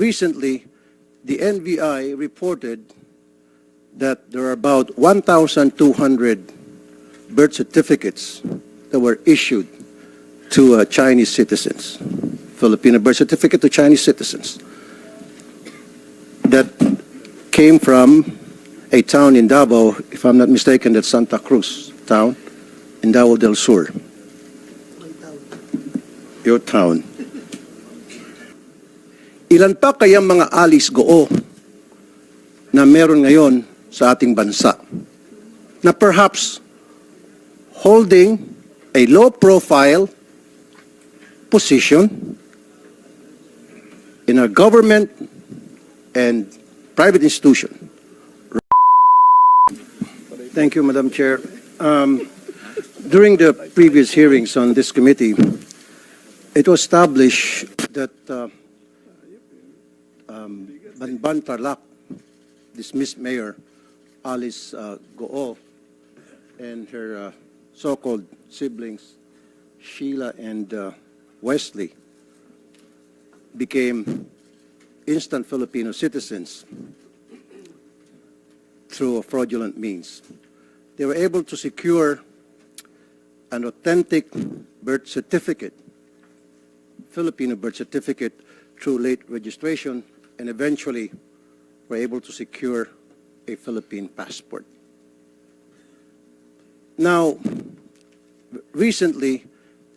recently, the NVI reported that there are about 1,200 birth certificates that were issued to uh, Chinese citizens, Filipino birth certificate to Chinese citizens, that came from a town in Davao, if I'm not mistaken, that's Santa Cruz town, in Davao del Sur. Your town. Ilan pa kayang mga alis goo na meron ngayon sa ating bansa na perhaps holding a low profile position in a government and private institution. Thank you, Madam Chair. Um, during the previous hearings on this committee, it was established that uh, um, Banban Tarlac, dismissed Mayor Alice uh, Goo, and her uh, so-called siblings, Sheila and uh, Wesley, became instant Filipino citizens through fraudulent means. They were able to secure an authentic birth certificate, Filipino birth certificate, through late registration, and eventually were able to secure a Philippine passport. Now, recently,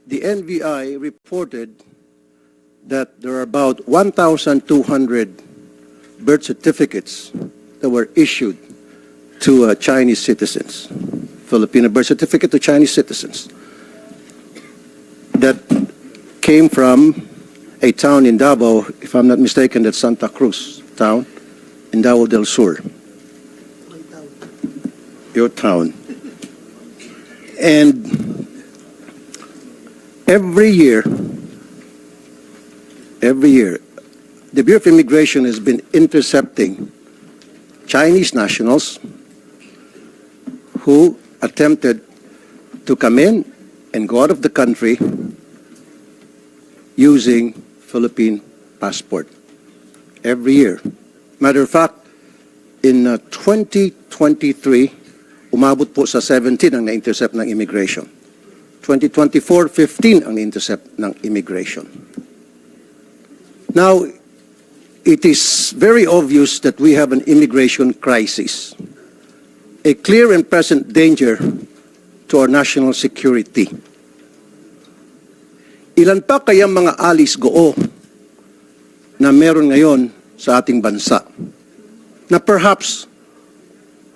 the NVI reported that there are about 1,200 birth certificates that were issued to uh, Chinese citizens, Filipino birth certificate to Chinese citizens, that came from a town in Davao, if I'm not mistaken, that's Santa Cruz town, in Davao del Sur. Your town. And every year, every year, the Bureau of Immigration has been intercepting Chinese nationals who attempted to come in and go out of the country using Philippine passport every year. Matter of fact, in uh, 2023, umabot po sa 17 ang na-intercept ng immigration. 2024, 15 ang na-intercept ng immigration. Now, it is very obvious that we have an immigration crisis, a clear and present danger to our national security. Ilan pa kayang mga alis goo na meron ngayon sa ating bansa na perhaps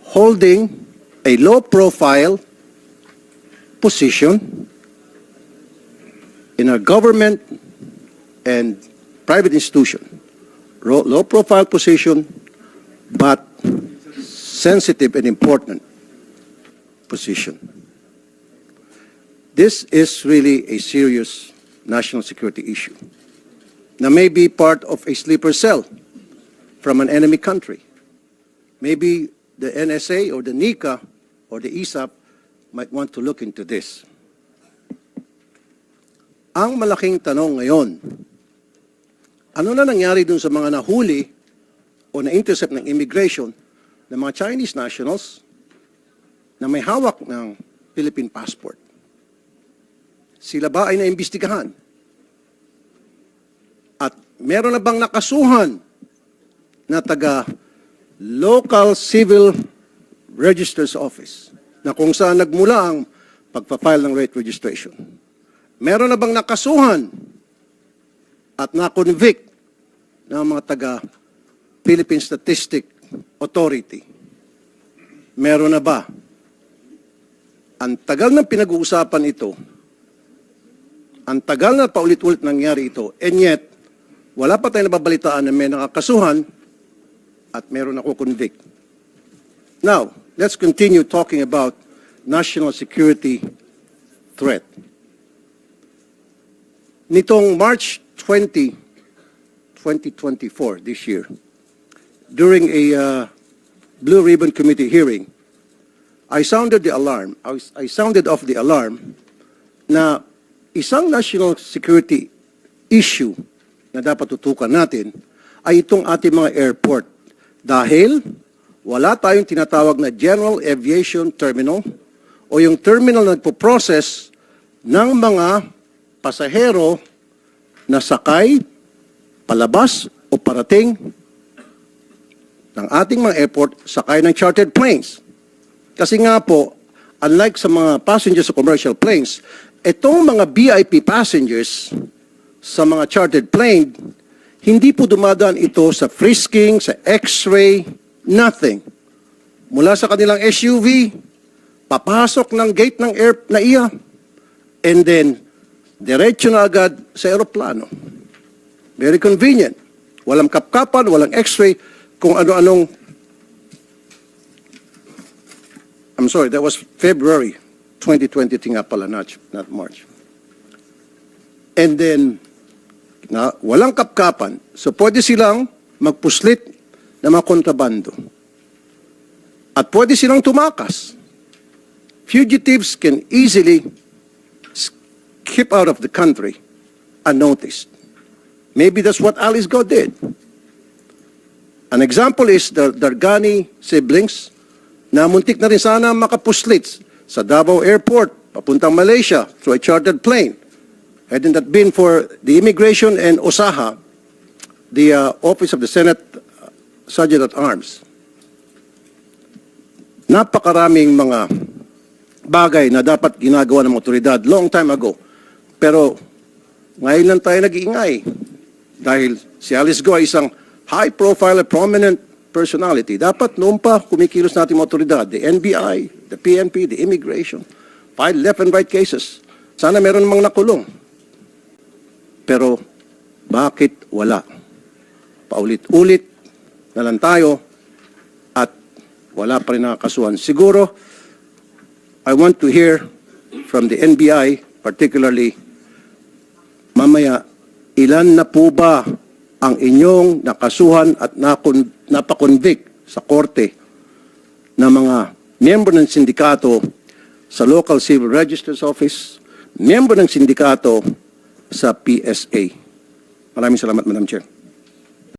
holding a low profile position in a government and private institution. Low profile position, but sensitive and important position. This is really a serious national security issue na may be part of a sleeper cell from an enemy country. Maybe the NSA or the NICA or the ISAP might want to look into this. Ang malaking tanong ngayon, ano na nangyari dun sa mga nahuli o na-intercept ng immigration ng mga Chinese nationals na may hawak ng Philippine passport? Sila ba ay naimbestigahan? At meron na bang nakasuhan na taga local civil registers office na kung saan nagmula ang pagpa-file ng rate registration? Meron na bang nakasuhan at na-convict ng mga taga Philippine Statistic Authority? Meron na ba? Ang tagal ng pinag-uusapan ito, ang tagal na paulit-ulit nangyari ito, and yet, wala pa tayong nababalitaan na may nakakasuhan at meron ako convict. Now, let's continue talking about national security threat. Nitong March 20, 2024, this year, during a uh, Blue Ribbon Committee hearing, I sounded the alarm. I, was- I sounded off the alarm na isang national security issue na dapat tutukan natin ay itong ating mga airport. Dahil wala tayong tinatawag na General Aviation Terminal o yung terminal na nagpo-process ng mga pasahero na sakay, palabas o parating ng ating mga airport sakay ng chartered planes. Kasi nga po, unlike sa mga passengers sa commercial planes, itong mga VIP passengers sa mga chartered plane, hindi po dumadaan ito sa frisking, sa x-ray, nothing. Mula sa kanilang SUV, papasok ng gate ng air na iya, and then, diretso na agad sa aeroplano. Very convenient. Walang kapkapan, walang x-ray, kung ano-anong I'm sorry, that was February 2023 nga pala, not, not March. And then, na, walang kapkapan, so pwede silang magpuslit ng mga kontrabando. At pwede silang tumakas. Fugitives can easily skip out of the country unnoticed. Maybe that's what Alice Go did. An example is the Dargani siblings na muntik na rin sana makapuslit sa Davao Airport papuntang Malaysia through a chartered plane. Hadn't that been for the immigration and OSAHA, the uh, Office of the Senate uh, Sergeant at Arms. Napakaraming mga bagay na dapat ginagawa ng otoridad long time ago. Pero ngayon lang tayo nag-iingay dahil si Alice Go ay isang high-profile, prominent personality. Dapat noon pa kumikilos natin mga otoridad, the NBI, the PNP, the immigration, file left and right cases. Sana meron namang nakulong. Pero bakit wala? Paulit-ulit na lang tayo at wala pa rin nakakasuhan. Siguro, I want to hear from the NBI, particularly, mamaya, ilan na po ba ang inyong nakasuhan at napakonvict sa korte na mga miyembro ng sindikato sa Local Civil Registers Office, miyembro ng sindikato sa PSA. Maraming salamat, Madam Chair.